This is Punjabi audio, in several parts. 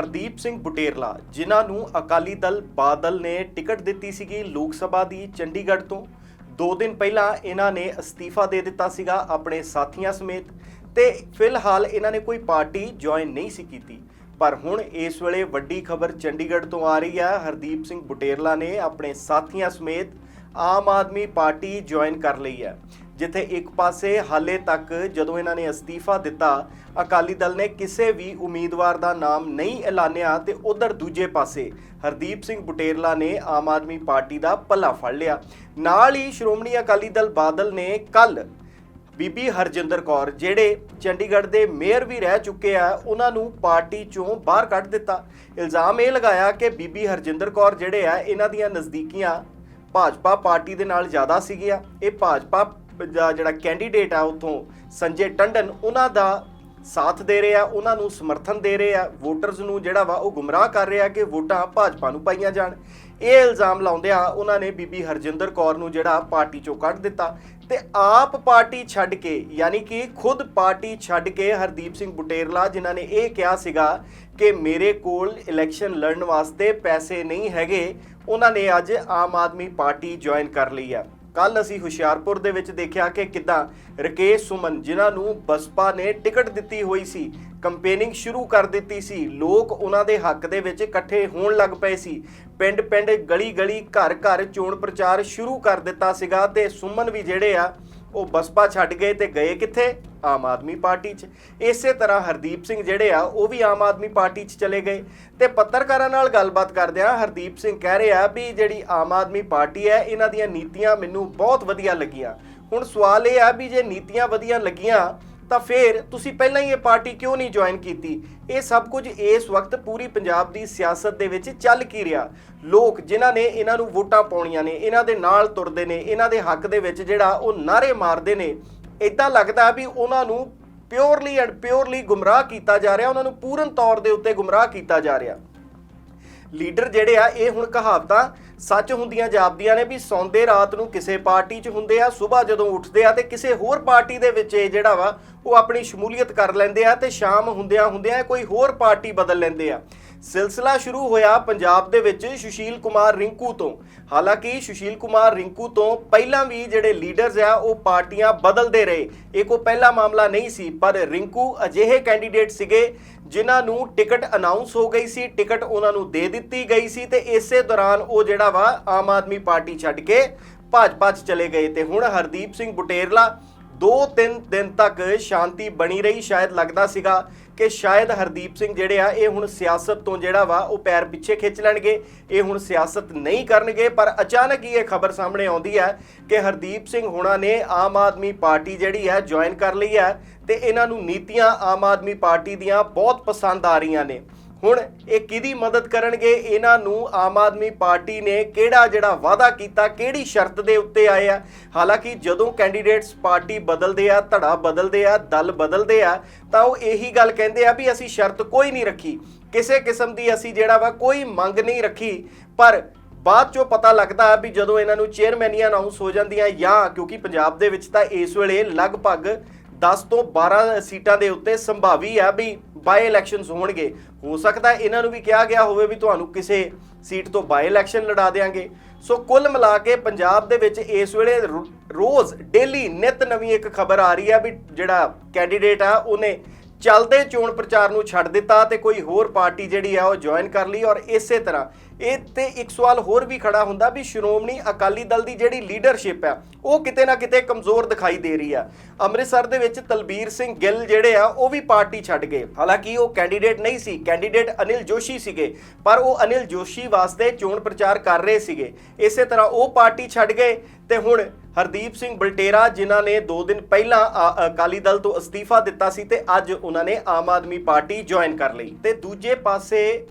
ਹਰਦੀਪ ਸਿੰਘ ਬੁਟੇਰਲਾ, ਜਿਨ੍ਹਾਂ ਨੂੰ ਅਕਾਲੀ ਦਲ ਬਾਦਲ ਨੇ ਟਿਕਟ ਦਿੱਤੀ ਸੀਗੀ ਲੋਕ ਸਭਾ ਦੀ ਚੰਡੀਗੜ੍ਹ ਤੋਂ। 2 ਦਿਨ ਪਹਿਲਾਂ ਇਹਨਾਂ ਨੇ ਅਸਤੀਫਾ ਦੇ ਦਿੱਤਾ ਸੀਗਾ ਆਪਣੇ ਸਾਥੀਆਂ ਸਮੇਤ ਤੇ ਫਿਲਹਾਲ ਇਹਨਾਂ ਨੇ ਕੋਈ ਪਾਰਟੀ ਜੁਆਇਨ ਨਹੀਂ ਸੀ ਕੀਤੀ। ਪਰ ਹੁਣ ਇਸ ਵੇਲੇ ਵੱਡੀ ਖਬਰ ਚੰਡੀਗੜ੍ਹ ਤੋਂ ਆ ਰਹੀ ਹੈ। ਹਰਦੀਪ ਸਿੰਘ ਬੁਟੇਰਲਾ ਨੇ ਆਪਣੇ ਸਾਥੀਆਂ ਸਮੇਤ ਆਮ ਆਦਮੀ ਪਾਰਟੀ ਜੁਆਇਨ ਕਰ ਲਈ ਹੈ। ਜਿੱਥੇ ਇੱਕ ਪਾਸੇ ਹਾਲੇ ਤੱਕ ਜਦੋਂ ਇਹਨਾਂ ਨੇ ਅਸਤੀਫਾ ਦਿੱਤਾ, ਅਕਾਲੀ ਦਲ ਨੇ ਕਿਸੇ ਵੀ ਉਮੀਦਵਾਰ ਦਾ ਨਾਮ ਨਹੀਂ ਐਲਾਨਿਆ ਤੇ ਉਧਰ ਦੂਜੇ ਪਾਸੇ ਹਰਦੀਪ ਸਿੰਘ ਬੁਟੇਰਲਾ ਨੇ ਆਮ ਆਦਮੀ ਪਾਰਟੀ ਦਾ ਪੱਲਾ ਫੜ ਲਿਆ। ਨਾਲ ਹੀ ਸ਼੍ਰੋਮਣੀ ਅਕਾਲੀ ਦਲ ਬਾਦਲ ਨੇ ਕੱਲ ਬੀਬੀ ਹਰਜਿੰਦਰ ਕੌਰ, ਜਿਹੜੇ ਚੰਡੀਗੜ੍ਹ ਦੇ ਮੇਅਰ ਵੀ ਰਹਿ ਚੁੱਕੇ ਆ, ਉਹਨਾਂ ਨੂੰ ਪਾਰਟੀ ਚੋਂ ਬਾਹਰ ਕੱਢ ਦਿੱਤਾ। ਇਲਜ਼ਾਮ ਇਹ ਲਗਾਇਆ ਕਿ ਬੀਬੀ ਹਰਜਿੰਦਰ ਕੌਰ ਜਿਹੜੇ ਆ, ਇਹਨਾਂ ਦੀਆਂ ਨਜ਼ਦੀਕੀਆਂ ਭਾਜਪਾ ਪਾਰਟੀ ਦੇ ਨਾਲ ਜ਼ਿਆਦਾ ਸੀਗੀਆਂ। ਇਹ ਭਾਜਪਾ ਦਾ ਜਿਹੜਾ ਕੈਂਡੀਡੇਟ ਆ ਉਥੋਂ ਸੰਜੇ ਟੰਡਨ, ਉਹਨਾਂ ਦਾ ਸਾਥ ਦੇ ਰਹੇ ਆ, ਉਹਨਾਂ ਨੂੰ ਸਮਰਥਨ ਦੇ ਰਹੇ ਆ ਵੋਟਰਸ ਨੂੰ ਜਿਹੜਾ ਵਾ ਉਹ ਗੁੰਮਰਾਹ ਕਰ ਰਿਹਾ ਕਿ ਵੋਟਾਂ ਭਾਜਪਾ ਨੂੰ ਪਾਈਆਂ ਜਾਣ। ਇਹ ਇਲਜ਼ਾਮ ਲਾਉਂਦੇ ਆ ਉਹਨਾਂ ਨੇ ਬੀਬੀ ਹਰਜਿੰਦਰ ਕੌਰ ਨੂੰ ਜਿਹੜਾ ਪਾਰਟੀ ਚੋਂ ਕੱਢ ਦਿੱਤਾ ਤੇ ਆਪ ਪਾਰਟੀ ਛੱਡ ਕੇ, ਯਾਨੀ ਕਿ ਖੁਦ ਪਾਰਟੀ ਛੱਡ ਕੇ ਹਰਦੀਪ ਸਿੰਘ ਬੁਟੇਰਲਾ, ਜਿਨ੍ਹਾਂ ਨੇ ਇਹ ਕਿਹਾ ਸੀਗਾ ਕਿ ਮੇਰੇ ਕੋਲ ਇਲੈਕਸ਼ਨ ਲੜਨ ਵਾਸਤੇ ਪੈਸੇ ਨਹੀਂ ਹੈਗੇ, ਉਹਨਾਂ ਨੇ ਅੱਜ ਆਮ ਆਦਮੀ ਪਾਰਟੀ ਜੁਆਇਨ ਕਰ ਲਈ ਆ। ਕੱਲ ਅਸੀਂ ਹੁਸ਼ਿਆਰਪੁਰ ਦੇ ਵਿੱਚ ਦੇਖਿਆ ਕਿ ਕਿੱਦਾਂ ਰਕੇਸ਼ ਸੁਮਨ, ਜਿਨ੍ਹਾਂ ਨੂੰ ਬਸਪਾ ਨੇ ਟਿਕਟ ਦਿੱਤੀ ਹੋਈ ਸੀ, ਕੰਪੇਨਿੰਗ ਸ਼ੁਰੂ ਕਰ ਦਿੱਤੀ ਸੀ। ਲੋਕ ਉਹਨਾਂ ਦੇ ਹੱਕ ਦੇ ਵਿੱਚ ਇਕੱਠੇ ਹੋਣ ਲੱਗ ਪਏ ਸੀ। ਪਿੰਡ ਪਿੰਡ ਗਲੀ ਗਲੀ ਘਰ ਘਰ ਚੋਣ ਪ੍ਰਚਾਰ ਸ਼ੁਰੂ ਕਰ ਦਿੱਤਾ ਸੀਗਾ ਤੇ ਸੁਮਨ ਵੀ ਜਿਹੜੇ ਆ ਉਹ ਬਸਪਾ ਛੱਡ ਗਏ ਤੇ ਗਏ ਕਿੱਥੇ? ਆਮ ਆਦਮੀ ਪਾਰਟੀ 'ਚ। ਇਸੇ ਤਰ੍ਹਾਂ ਹਰਦੀਪ ਸਿੰਘ ਜਿਹੜੇ ਆ, ਉਹ ਵੀ ਆਮ ਆਦਮੀ ਪਾਰਟੀ 'ਚ ਚਲੇ ਗਏ। ਤੇ ਪੱਤਰਕਾਰਾਂ ਨਾਲ ਗੱਲਬਾਤ ਕਰਦਿਆਂ ਹਰਦੀਪ ਸਿੰਘ ਕਹਿ ਰਿਹਾ ਵੀ ਜਿਹੜੀ ਆਮ ਆਦਮੀ ਪਾਰਟੀ ਹੈ, ਇਹਨਾਂ ਦੀਆਂ ਨੀਤੀਆਂ ਮੈਨੂੰ ਬਹੁਤ ਵਧੀਆ ਲੱਗੀਆਂ। ਹੁਣ ਸਵਾਲ ਇਹ ਆ ਵੀ ਜੇ ਨੀਤੀਆਂ ਵਧੀਆ ਲੱਗੀਆਂ ਤਾਂ ਫਿਰ ਤੁਸੀਂ ਪਹਿਲਾਂ ਹੀ ਇਹ ਪਾਰਟੀ ਕਿਉਂ ਨਹੀਂ ਜੁਆਇਨ ਕੀਤੀ? ਇਹ ਸਭ ਕੁਝ ਇਸ ਵਕਤ ਪੂਰੀ ਪੰਜਾਬ ਦੀ ਸਿਆਸਤ ਦੇ ਵਿੱਚ ਚੱਲ ਕੀ ਰਿਹਾ? ਲੋਕ ਜਿਨ੍ਹਾਂ ਨੇ ਇਹਨਾਂ ਨੂੰ ਵੋਟਾਂ ਪਾਉਣੀਆਂ ਨੇ, ਇਹਨਾਂ ਦੇ ਨਾਲ ਤੁਰਦੇ ਨੇ, ਇਹਨਾਂ ਦੇ ਹੱਕ ਦੇ ਵਿੱਚ ਜਿਹੜਾ ਉਹ ਨਾਰੇ ਮਾਰਦੇ ਨੇ ਇਦਾਂ ਲੱਗਦਾ ਵੀ ਉਹਨਾਂ ਨੂੰ ਪਿਓਰਲੀ ਐਂਡ ਪਿਓਰਲੀ ਗੁੰਮਰਾਹ ਕੀਤਾ ਜਾ ਰਿਹਾ, ਉਹਨਾਂ ਨੂੰ ਪੂਰਨ ਤੌਰ ਦੇ ਉੱਤੇ ਗੁੰਮਰਾਹ ਕੀਤਾ ਜਾ ਰਿਹਾ। ਲੀਡਰ ਜਿਹੜੇ ਆ, ਇਹ ਹੁਣ ਕਹਾਵਤਾਂ ਸੱਚ ਹੁੰਦੀਆਂ ਜਾਪਦੀਆਂ ਨੇ ਵੀ ਸੌਂਦੇ ਰਾਤ ਨੂੰ ਕਿਸੇ ਪਾਰਟੀ 'ਚ ਹੁੰਦੇ ਆ, ਸਵੇਰ ਜਦੋਂ ਉੱਠਦੇ ਆ ਤੇ ਕਿਸੇ ਹੋਰ ਪਾਰਟੀ ਦੇ ਵਿੱਚ ਇਹ ਜਿਹੜਾ ਵਾ, ਉਹ ਆਪਣੀ ਸ਼ਮੂਲੀਅਤ ਕਰ ਲੈਂਦੇ ਆ ਤੇ ਸ਼ਾਮ ਹੁੰਦਿਆਂ ਹੁੰਦਿਆਂ ਕੋਈ ਹੋਰ ਪਾਰਟੀ ਬਦਲ ਲੈਂਦੇ ਆ। ਸਿਲਸਿਲਾ ਸ਼ੁਰੂ ਹੋਇਆ ਪੰਜਾਬ ਦੇ ਵਿੱਚ ਸੁਸ਼ੀਲ ਕੁਮਾਰ ਰਿੰਕੂ ਤੋਂ। ਹਾਲਾਂਕਿ ਸੁਸ਼ੀਲ ਕੁਮਾਰ ਰਿੰਕੂ ਤੋਂ ਪਹਿਲਾਂ ਵੀ ਜਿਹੜੇ ਲੀਡਰਸ ਆ, ਉਹ ਪਾਰਟੀਆਂ ਬਦਲਦੇ ਰਹੇ। ਇਹ ਕੋਈ ਪਹਿਲਾ ਮਾਮਲਾ ਨਹੀਂ ਸੀ, ਪਰ ਰਿੰਕੂ ਅਜਿਹੇ ਕੈਂਡੀਡੇਟ ਸੀਗੇ ਜਿਨ੍ਹਾਂ ਨੂੰ ਟਿਕਟ ਅਨਾਉਂਸ ਹੋ ਗਈ ਸੀ, ਟਿਕਟ ਉਹਨਾਂ ਨੂੰ ਦੇ ਦਿੱਤੀ ਗਈ ਸੀ ਤੇ ਇਸੇ ਦੌਰਾਨ ਉਹ ਜਿਹੜਾ ਵਾ ਆਮ ਆਦਮੀ ਪਾਰਟੀ ਛੱਡ ਕੇ ਭਾਜਪਾ 'ਚ ਚਲੇ ਗਏ ਤੇ ਹੁਣ ਹਰਦੀਪ ਸਿੰਘ ਬੁਟੇਰਲਾ ਦੋ ਤਿੰਨ ਦਿਨ ਤੱਕ ਸ਼ਾਂਤੀ ਬਣੀ ਰਹੀ, ਸ਼ਾਇਦ ਲੱਗਦਾ ਸੀਗਾ ਕਿ ਸ਼ਾਇਦ ਹਰਦੀਪ ਸਿੰਘ ਜਿਹੜੇ ਆ, ਇਹ ਹੁਣ ਸਿਆਸਤ ਤੋਂ ਜਿਹੜਾ ਵਾ, ਉਹ ਪੈਰ ਪਿੱਛੇ ਖਿੱਚ ਲੈਣਗੇ। ਇਹ ਹੁਣ ਸਿਆਸਤ ਨਹੀਂ ਕਰਨਗੇ, ਪਰ ਅਚਾਨਕ ਹੀ ਇਹ ਖਬਰ ਸਾਹਮਣੇ ਆਉਂਦੀ ਹੈ ਕਿ ਹਰਦੀਪ ਸਿੰਘ ਹੁਣਾਂ ਨੇ ਆਮ ਆਦਮੀ ਪਾਰਟੀ ਜਿਹੜੀ ਹੈ, ਜੁਆਇਨ ਕਰ ਲਈ ਹੈ ਤੇ ਇਹਨਾਂ ਨੂੰ ਨੀਤੀਆਂ ਆਮ ਆਦਮੀ ਪਾਰਟੀ ਦੀਆਂ ਬਹੁਤ ਪਸੰਦ ਆ ਰਹੀਆਂ ਨੇ। ਹੁਣ ਇਹ ਕਿਹਦੀ ਮਦਦ ਕਰਨਗੇ? ਇਹਨਾਂ ਨੂੰ ਆਮ ਆਦਮੀ ਪਾਰਟੀ ਨੇ ਕਿਹੜਾ ਜਿਹੜਾ ਵਾਅਦਾ ਕੀਤਾ? ਕਿਹੜੀ ਸ਼ਰਤ ਦੇ ਉੱਤੇ ਆਏ ਆ? ਹਾਲਾਂਕਿ ਜਦੋਂ ਕੈਂਡੀਡੇਟਸ ਪਾਰਟੀ ਬਦਲਦੇ ਆ, ਧੜਾ ਬਦਲਦੇ ਆ, ਦਲ ਬਦਲਦੇ ਆ, ਤਾਂ ਉਹ ਇਹੀ ਗੱਲ ਕਹਿੰਦੇ ਆ ਵੀ ਅਸੀਂ ਸ਼ਰਤ ਕੋਈ ਨਹੀਂ ਰੱਖੀ। ਕਿਸੇ ਕਿਸਮ ਦੀ ਅਸੀਂ ਜਿਹੜਾ ਵਾ ਕੋਈ ਮੰਗ ਨਹੀਂ ਰੱਖੀ। ਪਰ ਬਾਅਦ ਚੋਂ ਪਤਾ ਲੱਗਦਾ ਵੀ ਜਦੋਂ ਇਹਨਾਂ ਨੂੰ ਚੇਅਰਮੈਨੀਆਂ ਅਨਾਉਂਸ ਹੋ ਜਾਂਦੀਆਂ ਜਾਂ ਕਿਉਂਕਿ ਪੰਜਾਬ ਦੇ ਵਿੱਚ ਤਾਂ ਇਸ ਵੇਲੇ ਲਗਭਗ 10 ਤੋਂ 12 ਸੀਟਾਂ ਦੇ ਉੱਤੇ ਸੰਭਾਵੀ ਆ ਵੀ ਬਾਈ ਇਲੈਕਸ਼ਨਸ ਹੋਣਗੇ। ਹੋ ਸਕਦਾ ਇਹਨਾਂ ਨੂੰ ਵੀ ਕਿਹਾ ਗਿਆ ਹੋਵੇ ਵੀ ਤੁਹਾਨੂੰ ਕਿਸੇ ਸੀਟ ਤੋਂ ਬਾਈ ਇਲੈਕਸ਼ਨ ਲੜਾ ਦੇਾਂਗੇ ਸੋ ਕੁੱਲ ਮਿਲਾ ਕੇ ਪੰਜਾਬ ਦੇ ਵਿੱਚ ਇਸ ਵੇਲੇ ਰੋ- ਰੋਜ਼ ਡੇਲੀ ਨਿਤ ਨਵੀਂ ਇੱਕ ਖਬਰ ਆ ਰਹੀ ਹੈ ਵੀ ਜਿਹੜਾ ਕੈਂਡੀਡੇਟ ਆ, ਉਹਨੇ ਚੱਲਦੇ ਚੋਣ ਪ੍ਰਚਾਰ ਨੂੰ ਛੱਡ ਦਿੱਤਾ ਤੇ ਕੋਈ ਹੋਰ ਪਾਰਟੀ ਜਿਹੜੀ ਆ ਉਹ ਜੁਆਇਨ ਕਰ ਲਈ ਔਰ ਇਸੇ ਤਰ੍ਹਾਂ ਇਹ ਤੇ ਇੱਕ ਸਵਾਲ ਹੋਰ ਵੀ ਖੜਾ ਹੁੰਦਾ ਵੀ ਸ਼੍ਰੋਮਣੀ ਅਕਾਲੀ ਦਲ ਦੀ ਜਿਹੜੀ ਲੀਡਰਸ਼ਿਪ ਆ, ਉਹ ਕਿਤੇ ਨਾ ਕਿਤੇ ਕਮਜ਼ੋਰ ਦਿਖਾਈ ਦੇ ਰਹੀ ਆ। ਅੰਮ੍ਰਿਤਸਰ ਦੇ ਵਿੱਚ ਤਲਬੀਰ ਸਿੰਘ ਗਿੱਲ ਜਿਹੜੇ ਆ, ਉਹ ਵੀ ਪਾਰਟੀ ਛੱਡ ਗਏ। ਹਾਲਾਂਕਿ ਉਹ ਕੈਂਡੀਡੇਟ ਨਹੀਂ ਸੀ ਕੈਂਡੀਡੇਟ ਅਨਿਲ ਜੋਸ਼ੀ ਸੀਗੇ, ਪਰ ਉਹ ਅਨਿਲ ਜੋਸ਼ੀ ਵਾਸਤੇ ਚੋਣ ਪ੍ਰਚਾਰ ਕਰ ਰਹੇ ਸੀਗੇ। ਇਸੇ ਤਰ੍ਹਾਂ ਉਹ ਪਾਰਟੀ ਛੱਡ ਗਏ ਤੇ ਹੁਣ ਹਰਦੀਪ ਸਿੰਘ ਬਲਟੇਰਾ, ਜਿਨ੍ਹਾਂ ਨੇ 2 ਦਿਨ ਪਹਿਲਾਂ ਅਕਾਲੀ ਦਲ ਤੋਂ ਅਸਤੀਫਾ ਦਿੱਤਾ ਸੀ ਤੇ ਅੱਜ ਉਹਨਾਂ ਨੇ ਆਮ ਆਦਮੀ ਪਾਰਟੀ ਜੁਆਇਨ ਕਰ ਲਈ। ਤੇ ਦੂਜੇ ਪਾਸੇ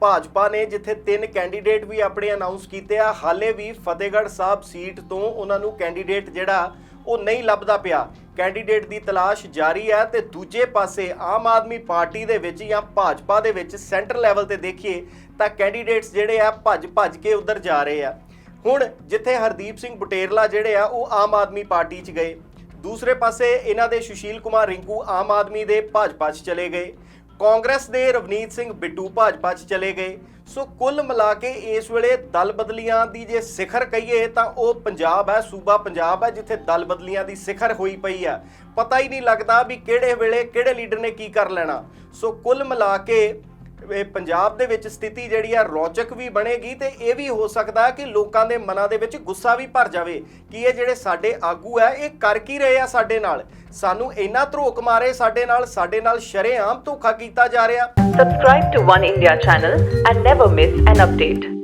ਭਾਜਪਾ ਨੇ ਜਿੱਥੇ ਤਿੰਨ ਕੈਂਡੀਡੇਟ ਵੀ ਆਪਣੇ ਅਨਾਉਂਸ ਕੀਤੇ ਆ, ਹਾਲੇ ਵੀ ਫਤਿਹਗੜ੍ਹ ਸਾਹਿਬ ਸੀਟ ਤੋਂ ਉਹਨਾਂ ਨੂੰ ਕੈਂਡੀਡੇਟ ਜਿਹੜਾ, ਉਹ ਨਹੀਂ ਲੱਭਦਾ ਪਿਆ। ਕੈਂਡੀਡੇਟ ਦੀ ਤਲਾਸ਼ ਜਾਰੀ ਹੈ ਤੇ ਦੂਜੇ ਪਾਸੇ ਆਮ ਆਦਮੀ ਪਾਰਟੀ ਦੇ ਵਿੱਚ ਜਾਂ ਭਾਜਪਾ ਦੇ ਵਿੱਚ ਸੈਂਟਰ ਲੈਵਲ ਤੇ ਦੇਖੀਏ ਤਾਂ ਕੈਂਡੀਡੇਟਸ ਜਿਹੜੇ ਆ ਭੱਜ ਭੱਜ ਕੇ ਉਧਰ ਜਾ ਰਹੇ ਆ। ਹੁਣ ਜਿੱਥੇ ਹਰਦੀਪ ਸਿੰਘ ਬੁਟੇਰਲਾ ਜਿਹੜੇ ਆ, ਉਹ ਆਮ ਆਦਮੀ ਪਾਰਟੀ 'ਚ ਗਏ। ਦੂਸਰੇ ਪਾਸੇ ਇਹਨਾਂ ਦੇ ਸੁਸ਼ੀਲ ਕੁਮਾਰ ਰਿੰਕੂ ਆਮ ਆਦਮੀ ਦੇ ਭਾਜਪਾ 'ਚ ਚਲੇ ਗਏ। ਕਾਂਗਰਸ ਦੇ ਰਵਨੀਤ ਸਿੰਘ ਬਿੱਟੂ ਭਾਜਪਾ 'ਚ ਚਲੇ ਗਏ। ਸੋ ਕੁੱਲ ਮਿਲਾ ਕੇ ਇਸ ਵੇਲੇ ਦਲ ਬਦਲੀਆਂ ਦੀ ਜੇ ਸਿਖਰ ਕਹੀਏ ਤਾਂ ਉਹ ਪੰਜਾਬ ਹੈ, ਸੂਬਾ ਪੰਜਾਬ ਹੈ, ਜਿੱਥੇ ਦਲ ਬਦਲੀਆਂ ਦੀ ਸਿਖਰ ਹੋਈ ਪਈ ਆ ਪਤਾ ਹੀ ਨਹੀਂ ਲੱਗਦਾ ਵੀ ਕਿਹੜੇ ਵੇਲੇ ਕਿਹੜੇ ਲੀਡਰ ਨੇ ਕੀ ਕਰ ਲੈਣਾ। ਸੋ ਕੁੱਲ ਮਿਲਾ ਕੇ ਇਹ ਪੰਜਾਬ ਦੇ ਵਿੱਚ ਸਥਿਤੀ ਜਿਹੜੀ ਆ, ਰੌਚਕ ਵੀ ਬਣੇਗੀ ਤੇ ਇਹ ਵੀ ਹੋ ਸਕਦਾ ਕਿ ਲੋਕਾਂ ਦੇ ਮਨਾਂ ਦੇ ਵਿੱਚ ਗੁੱਸਾ ਵੀ ਭਰ ਜਾਵੇ ਕਿ ਇਹ ਜਿਹੜੇ ਸਾਡੇ ਆਗੂ ਆ, ਇਹ ਕਰ ਕੀ ਰਹੇ ਆ ਸਾਡੇ ਨਾਲ ਸਾਨੂੰ ਇੰਨਾ ਧਰੋਕ ਮਾਰੇ ਸਾਡੇ ਨਾਲ ਸਾਡੇ ਨਾਲ ਸ਼ਰੇਆਮ ਧੋਖਾ ਕੀਤਾ ਜਾ ਰਿਹਾ Subscribe to One India channel and never miss an update.